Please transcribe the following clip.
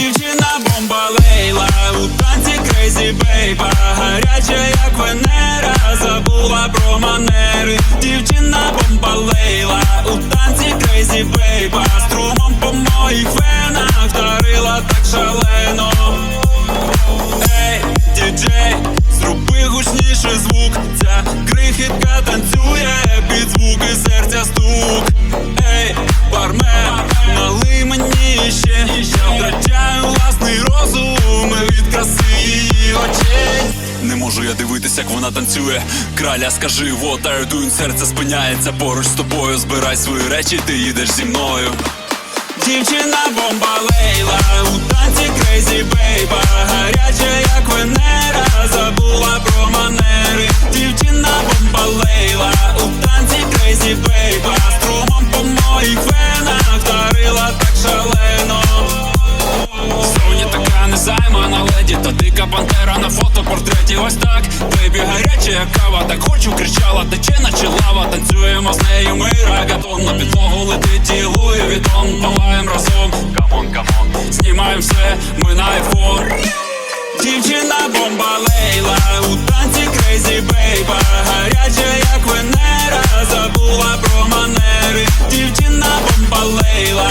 Дівчина бомба лейла, у танці крейзі бейба, гаряча, як Венера, забула про манери. Дівчина бомба лейла, у танці крейзі бейба, струмом по моїх венах вдарила так шалено. Ей, діджей, зроби гучніше звук. Ця крихітка танцює дивитися, як вона танцює. Краля, скажи, what are? Серце спиняється поруч з тобою. Збирай свої речі, ти їдеш зі мною. Дівчина бомба лейла, Ось так, бейбі гаряча, кава, так хочу кричала, тече наче лава. Танцюємо з нею ми рагатон На підлогу летить і Луї Вітон. Палаєм разом, камон, камон. Знімаємо все, ми на айфон Дівчина бомба лейла, у танці крейзі бейба, гаряча, як Венера, забула про манери. Дівчина бомба лейла,